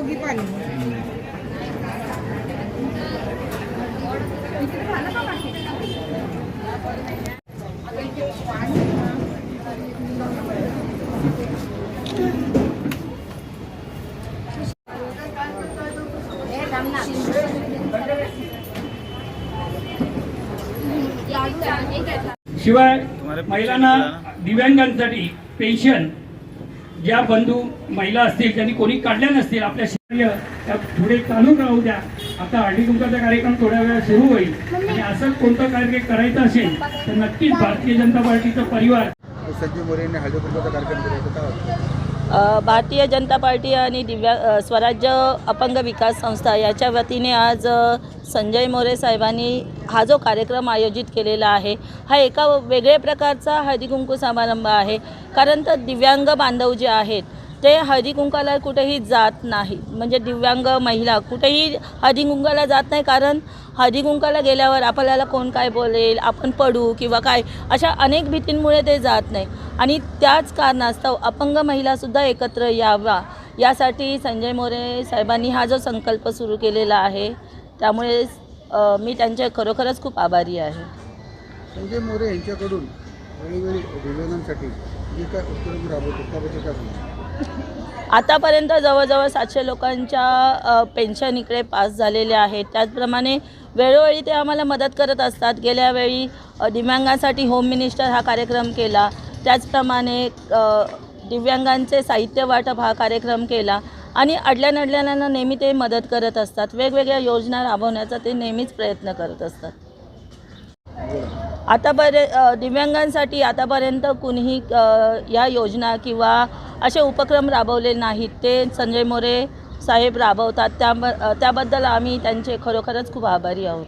दोघी पण. शिवाय महिलांना दिव्यांगांसाठी पेन्शन ज्या बंधू महिला असतील त्यांनी कोणी काढल्या नसतील आपल्या शरीर त्या पुढे चालू राहू द्या. आता हळदी कुंकाचा कार्यक्रम थोड्या वेळा सुरू होईल. आणि असंच कोणतं कार्यक्रम करायचं असेल तर नक्कीच भारतीय जनता पार्टीचा परिवार. संजीव मोरे यांनी कार्यक्रम करायचा भारतीय जनता पार्टी आणि दिव्या स्वराज्य अपंग विकास संस्था याच्या वतीने आज संजय मोरे साहेबांनी हा जो कार्यक्रम आयोजित केलेला आहे हा एका वेगळ्या प्रकारचा हळदीकुंकू समारंभ आहे. कारण तर दिव्यांग बांधव जे आहेत ते हळदीकुंकाला कुठेही जात नाही. म्हणजे दिव्यांग महिला कुठेही हळदीकुंकाला जात नाही कारण हळदीकुंकाला गेल्यावर आपल्याला कोण काय बोलेल आपण पडू किंवा काय अशा अनेक भीतींमुळे ते जात नाही. आणि त्याच कारणास्तव अपंग महिलासुद्धा एकत्र यावा यासाठी संजय मोरे साहेबांनी हा जो संकल्प सुरू केलेला आहे त्यामुळे मी त्यांचे खरोखरच खूप आभारी आहे. संजय मोरे यांच्याकडून वेळोवेळी दिव्यांगांसाठी जे काय उपक्रम राबवतो त्याबद्दल काय आतापर्यंत जवळजवळ सातशे लोकांच्या पेन्शन इकडे पास झालेल्या आहेत. त्याचप्रमाणे वेळोवेळी ते आम्हाला मदत करत असतात. गेल्या वेळी दिव्यांगांसाठी होम मिनिस्टर हा कार्यक्रम केला. त्याचप्रमाणे दिव्यांगांचे साहित्य वाटप हा कार्यक्रम केला. आणि अडल्या नडल्याना नेहमी ते मदत करत असतात. वेगवेगळ्या योजना राबवण्याचा ते नेहमीच प्रयत्न करत असतात. आतापर्यंत दिव्यांगांसाठी आतापर्यंत कुणीही या योजना किंवा असे उपक्रम राबवले नाहीत. ते संजय मोरे साहेब राबवतात. त्या त्याबद्दल आम्ही त्यांचे खरोखरच खूप आभारी आहोत.